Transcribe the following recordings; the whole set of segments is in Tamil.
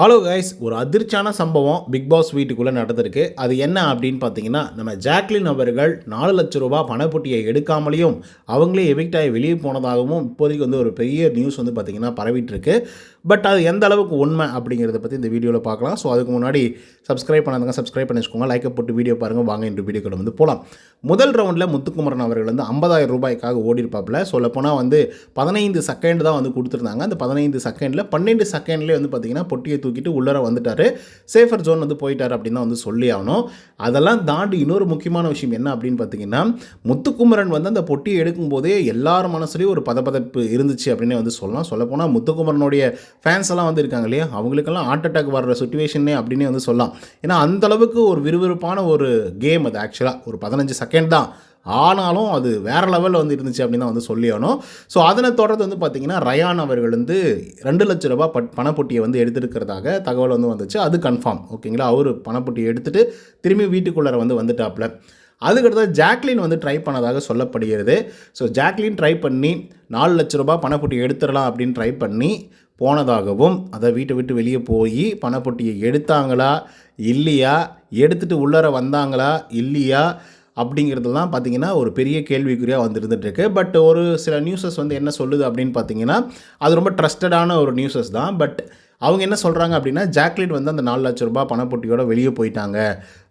ஹலோ கைஸ் ஒரு அதிர்ச்சியான சம்பவம் பிக் பாஸ் வீட்டுக்குள்ளே நடந்திருக்கு. அது என்ன அப்படின்னு பார்த்தீங்கன்னா நம்ம ஜாக்லின் அவர்கள் நாலு லட்ச ரூபா பணப்பொட்டியை எடுக்காமலேயும் அவங்களே எவிக்டாகி வெளியே போனதாகவும் இப்போதைக்கு வந்து ஒரு பெரிய நியூஸ் வந்து பார்த்திங்கன்னா பரவிட்டுருக்கு பட் அது எந்த அளவுக்கு உண்மை அப்படிங்கிறத பற்றி இந்த வீடியோவில் பார்க்கலாம். ஸோ அதுக்கு முன்னாடி சப்ஸ்கிரைப் பண்ணாதங்க சப்ஸ்கிரைப் பண்ணி வச்சுக்கோங்க லைக்கை போட்டு வீடியோ பாருங்கள் வாங்க இந்த வீடியோக்களை வந்து போகலாம் முதல் ரவுண்டில் முத்துக்குமரன் அவர்கள் வந்து ஐம்பதாயிரம் ரூபாய்க்காக ஓடிருப்பாப்பில் சொல்லப்போனால் வந்து பதினைந்து செகண்ட் தான் வந்து கொடுத்துருந்தாங்க. அந்த பதினைந்து செகண்டில் பன்னெண்டு செகண்ட்லேயே வந்து பார்த்திங்கன்னா பொட்டியை தூக்கிட்டு உள்ளர வந்துட்டார். சேஃபர் ஜோன் வந்து போயிட்டார் அப்படின்னு தான் வந்து சொல்லி ஆகணும். அதெல்லாம் தாண்டி இன்னொரு முக்கியமான விஷயம் என்ன அப்படின்னு பார்த்தீங்கன்னா முத்துக்குமரன் வந்து அந்த பொட்டியை எடுக்கும்போதே எல்லார் மனசுலேயும் ஒரு பதப்பதப்பு இருந்துச்சு அப்படின்னு வந்து சொல்லலாம். சொல்லப்போனால் முத்துக்குமரனுடைய ஃபேன்ஸ் எல்லாம் வந்து இருக்காங்க இல்லையா? அவங்களுக்கெல்லாம் ஹார்ட் அட்டாக் வர்ற சுச்சுவேஷனே அப்படின்னே வந்து சொல்லலாம். ஏன்னா அந்த அளவுக்கு ஒரு விறுவிறுப்பான ஒரு கேம் அது ஆக்சுவலாக ஒரு பதினஞ்சு செகண்ட் தான். ஆனாலும் அது வேறு லெவலில் வந்து இருந்துச்சு அப்படின்னு தான் வந்து சொல்லியானோம் ஸோ அதனை தொடர்ந்து வந்து பார்த்திங்கன்னா ரயான் அவர்கள் வந்து ரெண்டு லட்ச ரூபா பட் பணப்பொட்டியை வந்து எடுத்துருக்கிறதாக தகவல் வந்து வந்துச்சு. அது கன்ஃபார்ம் ஓகேங்களா அவர் பணப்பொட்டியை எடுத்துகிட்டு திரும்பி வீட்டுக்குள்ளார வந்து வந்துட்டாப்புல. அதுக்கடுத்து ஜாக்லின் வந்து ட்ரை பண்ணதாக சொல்லப்படுகிறது. ஸோ ஜாக்லின் ட்ரை பண்ணி நாலு லட்ச ரூபா பணப்பொட்டி எடுத்துடலாம் அப்படின்னு ட்ரை பண்ணி போனதாகவும் அதை வீட்டை விட்டு வெளியே போய் பணப்பொட்டியை எடுத்தாங்களா? இல்லையா? எடுத்துகிட்டு உள்ளார வந்தாங்களா? இல்லையா? அப்படிங்கிறதுலாம் பார்த்தீங்கன்னா ஒரு பெரிய கேள்விக்குறியாக வந்துருந்துட்டுருக்கு. பட் ஒரு சில நியூஸஸ் வந்து என்ன சொல்லுது அப்படின்னு பார்த்தீங்கன்னா அது ரொம்ப ட்ரஸ்டடான ஒரு நியூஸஸ் தான். பட் அவங்க என்ன சொல்கிறாங்க அப்படின்னா ஜாக்லின் வந்து அந்த நாலு லட்ச ரூபாய் பணப்பொட்டியோட வெளியே போயிட்டாங்க.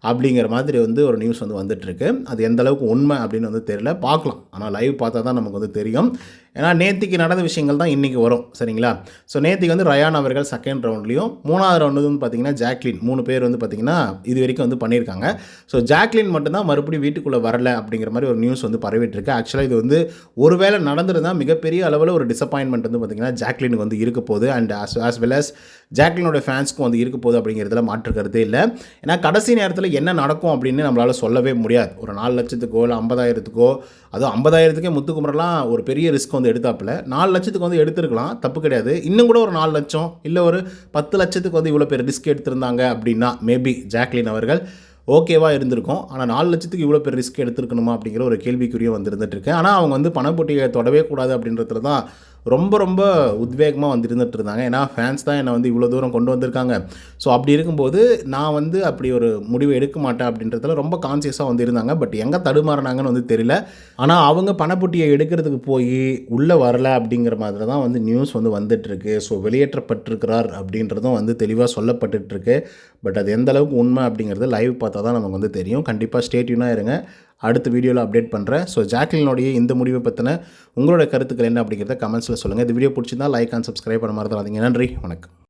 அப்படிங்கிற மாதிரி வந்து ஒரு நியூஸ் வந்து வந்துட்டுருக்கு. அது எந்த அளவுக்கு உண்மை அப்படின்னு வந்து தெரியல. பார்க்கலாம். ஆனால் லைவ் பார்த்தா தான் நமக்கு வந்து தெரியும். ஏன்னா நேத்திக்கு நடந்த விஷயங்கள் தான் இன்றைக்கி வரும். சரிங்களா? ஸோ நேத்திக்கு வந்து ரயான் அவர்கள் செகண்ட் ரவுண்ட்லேயும் மூணாவது ரவுண்டு வந்து பார்த்திங்கன்னா ஜாக்லின் மூணு பேர் வந்து பார்த்திங்கன்னா இது வரைக்கும் வந்து பண்ணியிருக்காங்க. ஸோ ஜாக்லின் மட்டும்தான் மறுபடியும் வீட்டுக்குள்ளே வரல அப்படிங்கிற மாதிரி ஒரு நியூஸ் வந்து பரவிட்டுருக்கு. ஆக்சுவலாக இது வந்து ஒருவேளை நடந்திருந்தால் மிகப்பெரிய அளவில் ஒரு டிசப்பாயின்மெண்ட் வந்து பார்த்திங்கன்னா ஜாக்லினுக்கு வந்து இருக்க போகுது. And as as well as ஜாக்லினோட ஃபேன்ஸ்க்கும் வந்து இருக்க போகுது அப்படிங்கிறதுல மாற்று கருத்தே இல்லை. ஏன்னா கடைசி நேரத்தில் என்ன நடக்கும் அப்படின்னு நம்மளால் சொல்லவே முடியாது. ஒரு நாலு லட்சத்துக்கோ இல்லை ஐம்பதாயிரத்துக்கோ அதுவும் ஐம்பதாயிரத்துக்கே முத்துக்குமரெலாம் ஒரு பெரிய ரிஸ்க் வந்து எடுத்தாப்புல. நாலு லட்சத்துக்கு வந்து எடுத்துருக்கலாம் தப்பு கிடையாது. இன்னும் கூட ஒரு நாலு லட்சம் இல்லை ஒரு பத்து லட்சத்துக்கு வந்து இவ்வளோ பேர் ரிஸ்க் எடுத்திருந்தாங்க அப்படின்னா மேபி ஜாக்லின் அவர்கள் ஓகேவாக இருந்திருக்கும். ஆனால் நாலு லட்சத்துக்கு இவ்வளோ பேர் ரிஸ்க் எடுத்துருக்கணுமா அப்படிங்கிற ஒரு கேள்விக்குரிய வந்துருந்துட்டு இருக்கு. ஆனால் அவங்க வந்து பணப்போட்டியை தொடவே கூடாது அப்படின்றதுல தான் ரொம்ப ரொம்ப உத்வேகமாக வந்து இருந்துட்டு இருந்தாங்க ஏன்னா ஃபேன்ஸ் தான் என்னை வந்து இவ்வளோ தூரம் கொண்டு வந்திருக்காங்க. ஸோ அப்படி இருக்கும்போது நான் வந்து அப்படி ஒரு முடிவு எடுக்க மாட்டேன் அப்படின்றதுல ரொம்ப கான்சியஸாக வந்து இருந்தாங்க பட் எங்கே தடுமாறினாங்கன்னு வந்து தெரியல. ஆனால் அவங்க பணப்பொட்டியை எடுக்கிறதுக்கு போய் உள்ளே வரல அப்படிங்கிற மாதிரி தான் வந்து நியூஸ் வந்து வந்துட்டுருக்கு ஸோ வெளியேற்றப்பட்டிருக்கிறார் அப்படின்றதும் வந்து தெளிவாக சொல்லப்பட்டுருக்கு பட் அது எந்த அளவுக்கு உண்மை அப்படிங்கிறது லைவ் பார்த்தா தான் நமக்கு வந்து தெரியும். கண்டிப்பாக ஸ்டேட்யூனாக இருங்க. அடுத்த வீடியோவில் அப்டேட் பண்ணுறேன் ஸோ ஜாக்லினுடைய இந்த முடிவை பற்றின உங்களோட கருத்துக்கள் என்ன அப்படிங்கிறத கமெண்ட்ஸில் சொல்லுங்கள் இந்த வீடியோ பிடிச்சிருந்தால் லைக் அண்ட் சப்ஸ்கிரைப் பண்ண மாதிரி நன்றி. வணக்கம்.